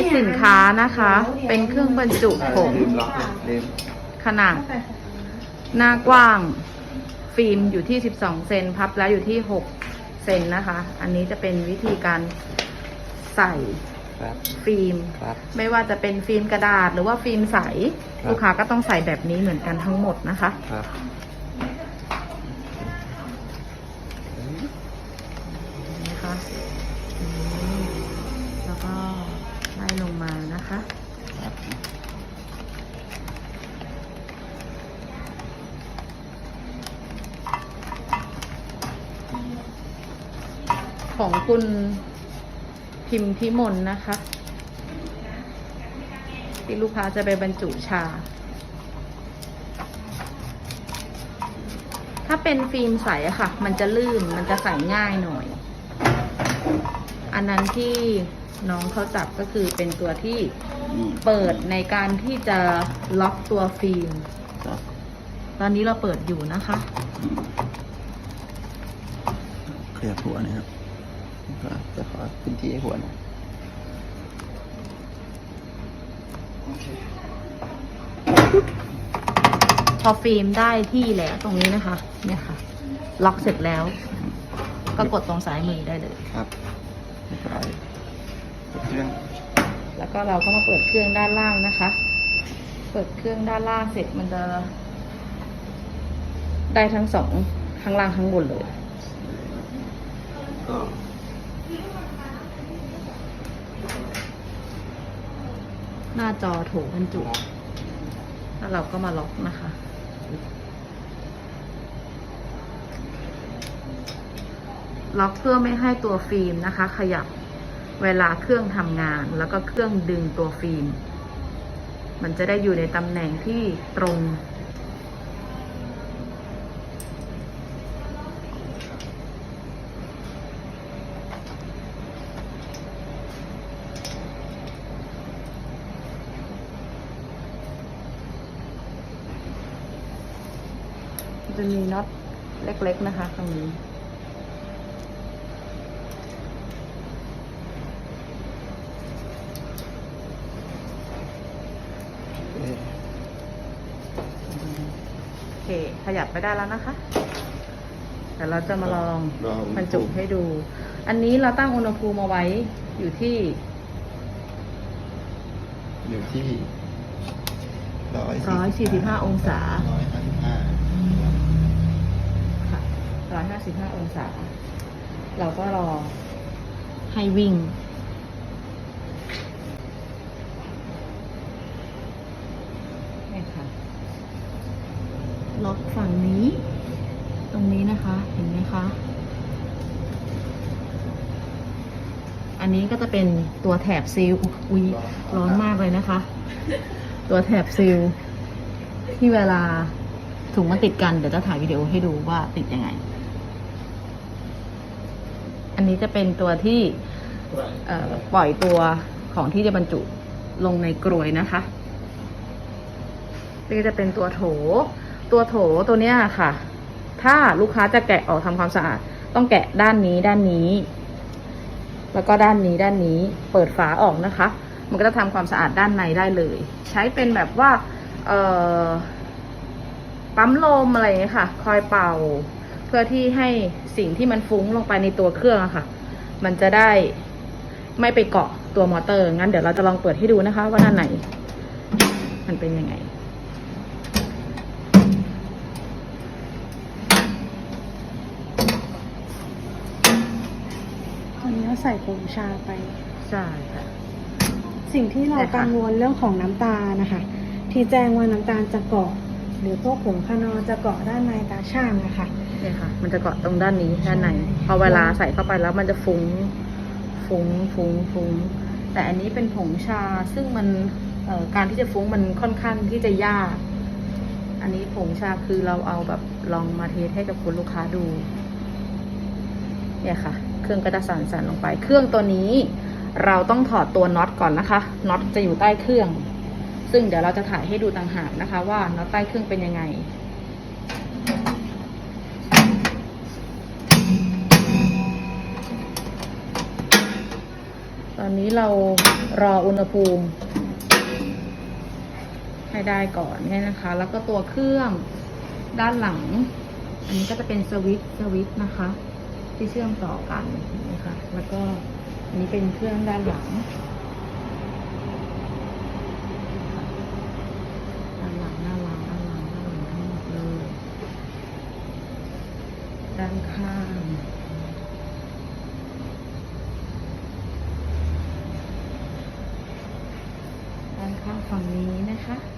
สสินค้านะคะ เป็นเครื่องบรรจุผงลืมล็อกเลยลืมขนาด หน้ากว้าง ฟิล์มอยู่ที่ 12 เซนพับแล้วอยู่ที่ 6 เซนนะคะ อันนี้จะเป็นวิธีการใส่ครับฟิล์มครับไม่ว่าจะเป็นฟิล์มกระดาษหรือว่าฟิล์มใสครับลูกค้าก็ต้องใส่แบบนี้เหมือนกันทั้งหมดนะคะครับนะคะอืมแล้วก็ ไล่ลงมานะคะครับของคุณพิมพ์พิมลนะคะ ที่ลูกค้าจะไปบรรจุชา ถ้าเป็นฟิล์มใสอะค่ะ มันจะลื่นมันจะใส่ง่ายหน่อย อันนั้นที่ น้องเขาจับก็คือเป็นตัวที่นี่เปิดในการที่จะล็อกตัวฟิล์มครับตอนนี้เราเปิดอยู่นะคะเคลียร์หัวนะครับก็จะขอพื้นที่ให้หัวหนะพอฟิล์มได้ที่แล้วตรงนี้นะคะ เนี่ยค่ะ ล็อกเสร็จแล้ว ก็กดตรงซ้ายมือได้เลยครับเรียบร้อย เปิดเครื่อง แล้วก็เราก็มาเปิดเครื่องด้านล่างนะคะ เปิดเครื่องด้านล่างเสร็จมันจะได้ทั้งสองข้างล่างข้างบนเลยก็หน้าจอโถบรรจุ แล้วเราก็มาล็อกนะคะ ล็อกเพื่อไม่ให้ตัวฟิล์มนะคะ ขยับ เวลาเครื่องทำงานแล้วก็เครื่องดึงตัวฟิล์ม มันจะได้อยู่ในตำแหน่งที่ตรงจะมีน็อตเล็กๆนะคะตรงนี้ เอ่อ โอ เคขยับไปได้แล้วนะคะเดี๋ยวเราจะมาลองลองบรรจุให้ดู อันนี้เราตั้งอุณหภูมิมาไว้อยู่ที่ อยู่ที่ร้อย145องศาร้อยห้าสิบห้าค่ะ155องศา เราก็รอให้วิ่ง นี่ค่ะ ล็อกฝั่งนี้ ตรงนี้นะคะเห็นไหมคะ อันนี้ก็จะเป็นตัวแถบซีลอุ้ยร้อนมากเลยนะคะ ตัวแถบซีลที่เวลาถุงมันติดกันเดี๋ยวจะถ่ายวิดีโอให้ดูว่าติดยังไง อันนี้จะเป็นตัวที่ปล่อยตัวของที่จะบรรจุลงในกรวยนะคะนี่จะเป็นตัวโถ ตัวโถตัวเนี้ยค่ะ ถ้าลูกค้าจะแกะออกทำความสะอาด ต้องแกะด้านนี้ด้านนี้ แล้วก็ด้านนี้ด้านนี้เปิดฝาออกนะคะ มันก็จะทำความสะอาดด้านในได้เลย ใช้เป็นแบบว่าเอ่อปั๊มลมอะไรอย่างเงี้ยค่ะ คอยเป่า เพื่อที่ให้สิ่งที่มันฟุ้งลงไปในตัวเครื่องอะค่ะ มันจะได้ไม่ไปเกาะตัวมอเตอร์งั้นเดี๋ยวเราจะลองเปิดให้ดูนะคะ ว่าด้านในมันเป็นยังไง ตอนนี้เรา ใส่ผงชาไป ใช่ค่ะ สิ่งที่เราใช่ค่ะกังวลเรื่องของน้ำตาลนะคะ ที่แจ้งว่าน้ำตาลจะเกาะ หรือพวกผงคานอลจะเกาะด้านในตาช่างนะคะเนี่ยค่ะ มันจะเกาะตรงด้านนี้ด้านในพอเวลาใส่เข้าไปแล้วมันจะฟุ้งฟุ้งฟุ้งฟุ้งแต่อันนี้เป็นผงชาซึ่งมันเอ่อการที่จะฟุ้งมันค่อนข้างที่จะยาก อันนี้ผงชาคือเราเอาแบบลองมาเทสให้กับคุณลูกค้าดู เนี่ยค่ะ เครื่องก็จะสั่นๆลงไป เครื่องตัวนี้เราต้องถอดตัวน็อตก่อนนะคะ น็อตจะอยู่ใต้เครื่อง ซึ่งเดี๋ยวเราจะถ่ายให้ดูต่างหากนะคะ ว่าน็อตใต้เครื่องเป็นยังไง ตอนอนนี้เรารออุณหภูมิ ให้ได้ก่อนเนี่ยนะคะ แล้วก็ตัวเครื่องด้านหลัง อันนี้ก็จะเป็นสวิตช์สวิตช์นะคะ ที่เชื่อมต่อกันนะคะแล้วก็อันนี้เป็นเครื่องด้านหลังด้านหลังด้านหลังด้านหลังด้านหลังทั้งหมดเลยด้านข้างด้านข้างฝั่งนี้นะคะ